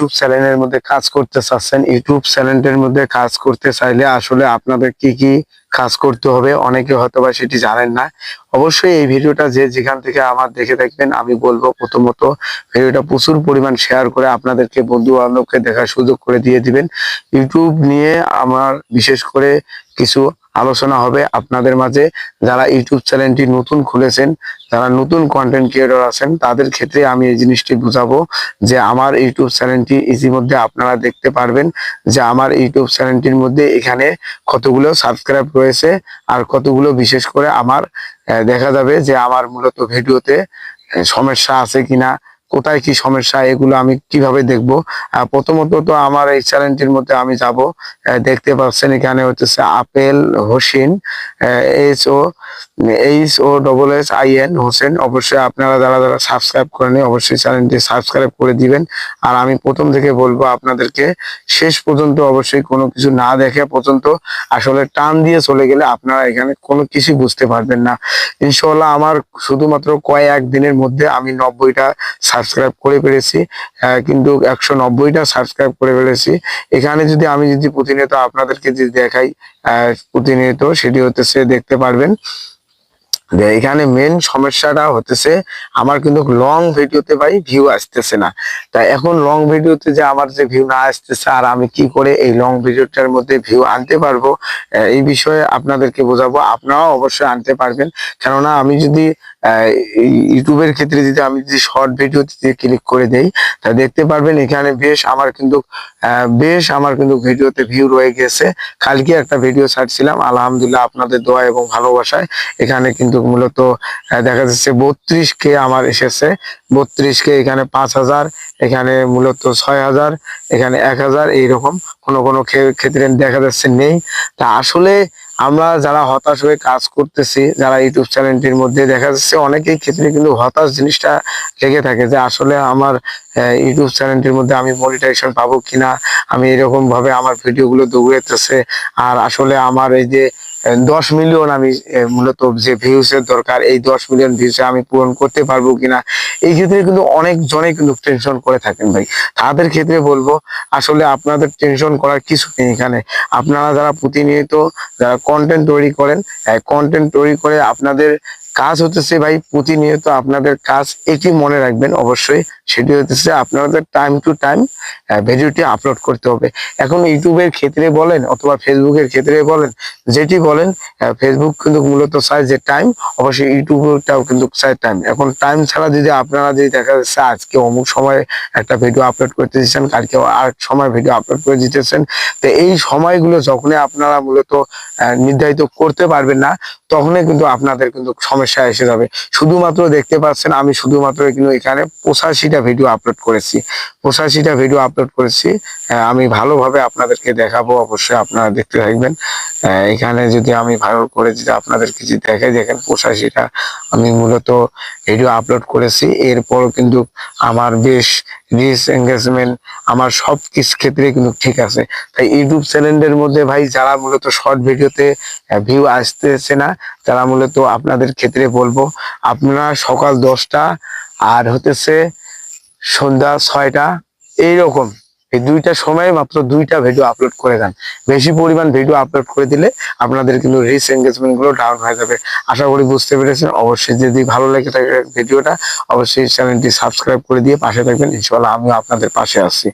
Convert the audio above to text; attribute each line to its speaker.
Speaker 1: YouTube চ্যানেলের মধ্যে কাজ করতে চাচ্ছেন ইউটিউব চ্যানেলের মধ্যে কাজ করতে চাইলে আসলে আপনাদের কি কি কাজ করতে হবে অনেকে হয়তো বা সেটি জানেন না। অবশ্যই এই ভিডিওটা যে যেখান থেকে আমার দেখে থাকবেন আমি বলব প্রথমত ভিডিওটা প্রচুর পরিমাণ শেয়ার করে আপনাদেরকে বন্ধু বান্ধবকে দেখার সুযোগ করে দিয়ে দিবেন। ইউটিউব নিয়ে আমার বিশেষ করে কিছু আলোচনা হবে আপনাদের মাঝে। যারা ইউটিউব চ্যানেলটি নতুন খুলেছেন, যারা নতুন কন্টেন্ট ক্রিয়েটর আছেন, তাদের ক্ষেত্রে আমি এই জিনিসটি বুঝাবো যে আমার ইউটিউব চ্যানেলটি ইতিমধ্যে আপনারা দেখতে পারবেন যে আমার ইউটিউব চ্যানেলটির মধ্যে এখানে কতগুলো সাবস্ক্রাইব রয়েছে আর কতগুলো বিশেষ করে আমার দেখা যাবে যে আমার মূলত ভিডিওতে সমস্যা আছে কিনা কোথায় কি সমস্যা, এগুলো আমি কীভাবে দেখব? প্রথমত তো আমার এই চ্যানেলটির মধ্যে আমি যাব। দেখতে পাচ্ছেন এখানে হচ্ছে Apel Hossain H O H O double S I N Hossain. অবশ্যই আপনারা যারা যারা সাবস্ক্রাইব করেন অবশ্যই চ্যানেলটি সাবস্ক্রাইব করে দিবেন। আর আমি প্রথম থেকে বলব আপনাদেরকে, শেষ পর্যন্ত অবশ্যই কোনো কিছু না দেখে পর্যন্ত আসলে টান দিয়ে চলে গেলে আপনারা এখানে কোনো কিছু বুঝতে পারবেন না। ইনশাল্লাহ আমার শুধুমাত্র কয়েক দিনের মধ্যে আমি নব্বইটা সাবস্ক্রাইব করে পেরেছি কিন্তু একশো নব্বইটা সাবস্ক্রাইব করে ফেলেছি। এখানে যদি আমি যদি প্রতিনিয়ত আপনাদেরকে যদি দেখাই প্রতিনিয়ত সেটি হতেছে, দেখতে পারবেন। এখানে মেন সমস্যাটা হতেছে, আমার কিন্তু লং ভিডিওতে ভাই ভিউ আসতেছে না। তা এখন লং ভিডিওতে যে আমার যে ভিউ না আসতেছে, আর আমি কি করে এই লং ভিডিওটার মধ্যে ভিউ আনতে পারব এই বিষয়ে আপনাদেরকে বোঝাবো। আপনারাও অবশ্যই আনতে পারবেন। কেননা আমি যদি ইউটিউবের ক্ষেত্রে যদি আমি যদি শর্ট ভিডিও ক্লিক করে দেই তা দেখতে পারবেন এখানে বেশ আমার কিন্তু বেশ আমার কিন্তু ভিডিওতে ভিউ রয়ে গেছে। কালকে একটা ভিডিও ছাড়ছিলাম, আলহামদুলিল্লাহ আপনাদের দোয়া এবং ভালোবাসায়। এখানে কিন্তু মূলত দেখা যাচ্ছে বত্রিশ কে আমার এসেছে। বত্রিশ কে এখানে পাঁচ হাজার, এখানে মূলত ছয় হাজার, এখানে এক হাজার, এইরকম। কোনো কোনো ক্ষে- ক্ষেত্রে দেখা যাচ্ছে নেই। তা আসলে আমরা যারা হতাশ হয়ে কাজ করতেছি, যারা ইউটিউব চ্যানেলটির মধ্যে দেখা যাচ্ছে, অনেকেই ক্ষেত্রে কিন্তু হতাশ জিনিসটা লেগে থাকে যে আসলে আমার ইউটিউব চ্যানেলটির মধ্যে আমি মনিটাইজেশন পাবো কিনা, আমি এরকম ভাবে আমার ভিডিওগুলো দৌড়াইতেছে, আর আসলে আমার এই যে দশ মিলিয়ন আমি মূলত যে ভিউসের দরকার, এই দশ মিলিয়ন ভিউসে আমি পূরণ করতে পারব কিনা, এই ক্ষেত্রে কিন্তু অনেক জনে কিন্তু টেনশন করে থাকেন ভাই। তাদের ক্ষেত্রে বলব, আসলে আপনাদের টেনশন করার কিছু নেই এখানে। আপনারা যারা প্রতিনিয়ত যারা কন্টেন্ট তৈরি করেন কন্টেন্ট তৈরি করে আপনাদের কাজ হতেছে ভাই প্রতিনিয়ত আপনাদের কাজ এটি মনে রাখবেন অবশ্যই। সেটি হতেছে আপনাদের টাইম টু টাইম ভিডিওটি আপলোড করতে হবে। এখন ইউটিউবের ক্ষেত্রে বলেন অথবা ফেসবুকের ক্ষেত্রে বলেন, যেটি বলেন ফেসবুক কিন্তু মূলত চায় যে টাইম অবশ্যই ইউটিউবটাও কিন্তু চায় টাইম এখন টাইম ছাড়া যদি আপনারা যদি দেখা যাচ্ছে আজকে অমুক সময় একটা ভিডিও আপলোড করতে দিচ্ছেন কালকে আর সময় ভিডিও আপলোড করে দিতেছেন, তো এই সময়গুলো যখনই আপনারা মূলত নির্ধারিত করতে পারবেন না, তখনই কিন্তু আপনাদের কিন্তু সমস্যা এসে যাবে। শুধুমাত্র দেখতে পাচ্ছেন আমি শুধুমাত্র কিন্তু এখানে পঁচাশিটা ভিডিও আপলোড করেছি। পঁচাশিটা ভিডিও আপলোড করেছি। আমি ভালোভাবে আপনাদেরকে দেখাবো, অবশ্যই আপনারা দেখতে থাকবেন। এখানে যদি আমি ভালো করে যদি আপনাদেরকে যদি দেখাই, দেখেন পঁচাশিটা আমি মূলত ভিডিও আপলোড করেছি। এরপর কিন্তু আমার বেশ রিস এঙ্গেজমেন্ট আমার সব কিছু ক্ষেত্রে কিন্তু ঠিক আছে। তাই ইউটিউব চ্যানেলের মধ্যে ভাই, যারা মূলত শর্ট ভিডিওতে ভিউ আসতেছে না তারা মূলত আপনাদের ক্ষেত্রে বলব, আপনারা সকাল দশটা আর হতেছে সন্ধ্যা ছয়টা, এইরকম। এই দুইটা সময়ে মাত্র দুইটা ভিডিও আপলোড করে দেন। বেশি পরিমাণ ভিডিও আপলোড করে দিলে আপনাদের কিন্তু রিস এঙ্গেজমেন্টগুলো ডাউন হয়ে যাবে। আশা করি বুঝতে পেরেছেন। অবশ্যই যদি ভালো লেগে থাকে ভিডিওটা অবশ্যই চ্যানেলটি সাবস্ক্রাইব করে দিয়ে পাশে থাকবেন। ইনশাল্লাহ আমিও আপনাদের পাশে আছি।